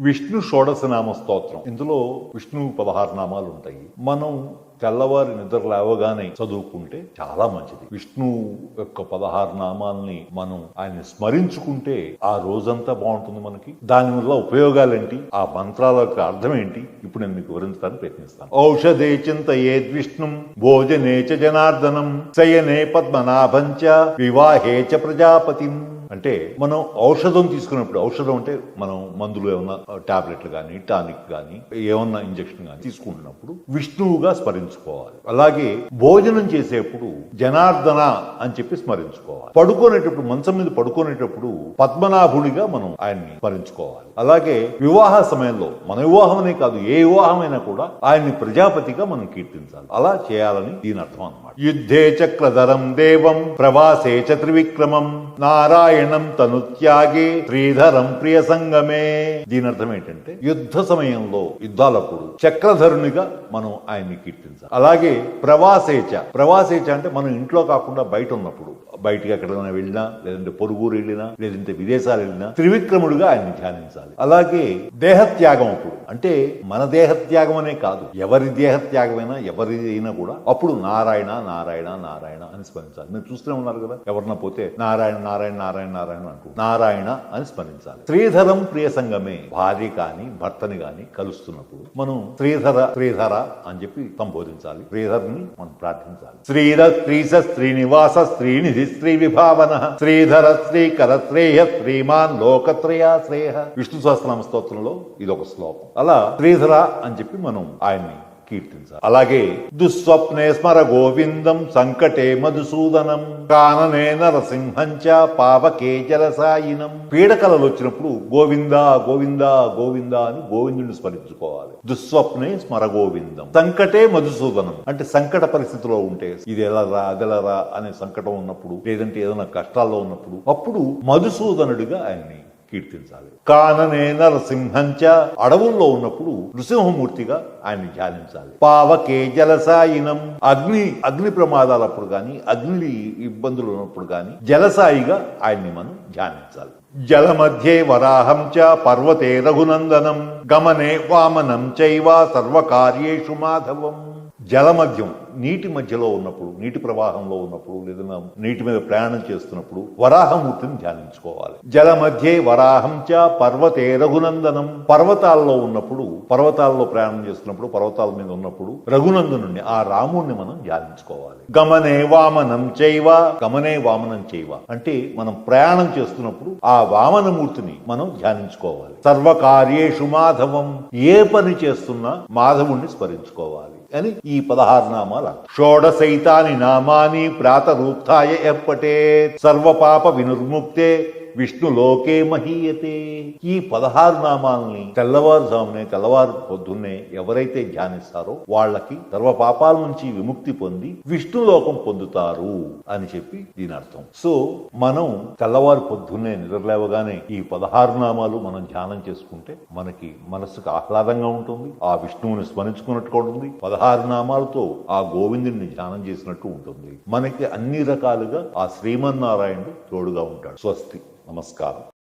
విష్ణు షోడశనామ స్తోత్రం. ఇందులో విష్ణు పదహారు నామాలు ఉంటాయి. మనం తెల్లవారి నిద్ర లేవగానే చదువుకుంటే చాలా మంచిది. విష్ణు యొక్క పదహారు నామాల్ని మనం ఆయన స్మరించుకుంటే ఆ రోజంతా బాగుంటుంది మనకి. దాని వల్ల ఉపయోగాలేంటి? ఆ మంత్రాల యొక్క అర్థం ఏంటి ఇప్పుడు నేను మీకు వివరించడానికి ప్రయత్నిస్తాను. ఔషధే చింతయేద్ విష్ణుం భోజనే చ జనార్దనం శయనే పద్మనాభంచ వివాహే చ ప్రజాపతిం. అంటే మనం ఔషధం తీసుకున్నప్పుడు ఔషధం అంటే మనం మందులు ఏమన్నా టాబ్లెట్లు కానీ టానిక్ కానీ ఏమన్నా ఇంజక్షన్ కానీ తీసుకుంటున్నప్పుడు విష్ణువుగా స్మరించుకోవాలి. అలాగే భోజనం చేసేప్పుడు జనార్దన అని చెప్పి స్మరించుకోవాలి. పడుకునేటప్పుడు మంచం మీద పడుకునేటప్పుడు పద్మనాభుడిగా మనం ఆయన్ని స్మరించుకోవాలి. అలాగే వివాహ సమయంలో మన వివాహమనే కాదు ఏ వివాహమైనా కూడా ఆయన్ని ప్రజాపతిగా మనం కీర్తించాలి. అలా చేయాలని దీని అర్థం అనమాట యుద్ధే చక్రధరం దేవం ప్రవాసే చ త్రివిక్రమం నారాయణ తను త్యాగే శ్రీధరం ప్రియ సంగమే. దీని అర్థం ఏంటంటే యుద్ధ సమయంలో యుద్ధాలప్పుడు చక్రధరునిగా మనం ఆయన్ని కీర్తించాలి. అలాగే ప్రవాసేచ ప్రవాసేచ అంటే మనం ఇంట్లో కాకుండా బయట ఉన్నప్పుడు బయటికి ఎక్కడైనా వెళ్ళినా లేదంటే పొరుగురు వెళ్ళినా లేదంటే విదేశాలు వెళ్ళినా త్రివిక్రముడిగా ఆయన్ని ధ్యానించాలి. అలాగే దేహత్యాగం అప్పుడు అంటే మన దేహత్యాగం అనే కాదు ఎవరి దేహత్యాగమైనా ఎవరి అయినా కూడా అప్పుడు నారాయణ నారాయణ నారాయణ అని స్మరించాలి. మీరు చూస్తూనే ఉన్నారు కదా ఎవరన్నా పోతే నారాయణ నారాయణ నారాయణ నారాయణ అంటూ నారాయణ అని స్మరించాలి శ్రీధరం ప్రియ సంగమే భార్య కాని భర్తని కాని కలుస్తున్నప్పుడు మనం శ్రీధర శ్రీధర అని చెప్పి సంబోధించాలి శ్రీధర్ని మనం ప్రార్థించాలి. శ్రీర శ్రీశ శ్రీనివాస శ్రీనిధి శ్రీ విభావన. శ్రీధర శ్రీకర శ్రేయ శ్రీమాన్ లోకత్రయాశ్రేయ విష్ణు సహస్రనామ స్తోత్రంలో ఇది ఒక శ్లోకం. అలా శ్రీధర అని చెప్పి మనం ఆయన్ని కీర్తించాలి. అలాగే దుస్వప్నే స్మర గోవిందం సంకటే మధుసూదనం కాననే నరసింహంచ పావకే జలసాయినం. పీడకలలు వచ్చినప్పుడు గోవిందా గోవిందా గోవిందా అని గోవిందుని స్మరించుకోవాలి. దుస్వప్నే స్మర గోవిందం సంకటే మధుసూదనం. అంటే సంకట పరిస్థితిలో ఉంటే ఇది ఎలారా అదెలరా అనే సంకటం ఉన్నప్పుడు లేదంటే ఏదైనా కష్టాల్లో ఉన్నప్పుడు అప్పుడు మధుసూదనుడిగా ఆయన్ని కీర్తించాలి. కాననే నరసింహంచ అడవుల్లో ఉన్నప్పుడు నృసింహమూర్తిగా ఆయన్ని ధ్యానించాలి. పావకే జలసాయినం. అగ్ని అగ్ని ప్రమాదాలప్పుడు కానీ అగ్ని ఇబ్బందులు ఉన్నప్పుడు కానీ జలసాయిగా ఆయన్ని మనం ధ్యానించాలి. జలమధ్యే వరాహం చ పర్వతే రఘునందనం. గమనే వామనం చైవ సర్వకార్యేషు మాధవం. జలమధ్యం నీటి మధ్యలో ఉన్నప్పుడు నీటి ప్రవాహంలో ఉన్నప్పుడు లేదా నీటి మీద ప్రయాణం చేస్తున్నప్పుడు వరాహమూర్తిని ధ్యానించుకోవాలి. జల మధ్యే వరాహం చ పర్వతే రఘునందనం. పర్వతాల్లో ఉన్నప్పుడు పర్వతాల్లో ప్రయాణం చేస్తున్నప్పుడు పర్వతాల మీద ఉన్నప్పుడు రఘునందనుణ్ణి ఆ రాముణ్ణి మనం ధ్యానించుకోవాలి. గమనే వామనం చైవ గమనే వామనం చైవ. అంటే మనం ప్రయాణం చేస్తున్నప్పుడు ఆ వామనమూర్తిని మనం ధ్యానించుకోవాలి. సర్వకార్యేషు మాధవం. ఏ పని చేస్తున్నా మాధవుణ్ణి స్మరించుకోవాలి అని ఈ పదహారు నామాలు షోడశైతాని నామాని ప్రాతరూత్థాయ ఎప్పటే సర్వపాప వినుర్ముక్తే. విష్ణులోకే మహీయతే. ఈ పదహారు నామాల్ని తెల్లవారుజామునే తెల్లవారు పొద్దున్నే ఎవరైతే ధ్యానిస్తారో వాళ్ళకి సర్వ పాపాల నుంచి విముక్తి పొంది విష్ణులోకం పొందుతారు అని చెప్పి దీని అర్థం. సో మనం తెల్లవారు పొద్దున్నే నిద్రలేవగానే ఈ పదహారు నామాలు మనం ధ్యానం చేసుకుంటే మనకి మనసుకు ఆహ్లాదంగా ఉంటుంది ఆ విష్ణువుని స్మరించుకున్నట్టుగా ఉంటుంది పదహారు నామాలతో ఆ గోవిందుని ధ్యానం చేసినట్టు ఉంటుంది. మనకి అన్ని రకాలుగా ఆ శ్రీమన్నారాయణుడు తోడుగా ఉంటాడు. స్వస్తి. Namaskaram.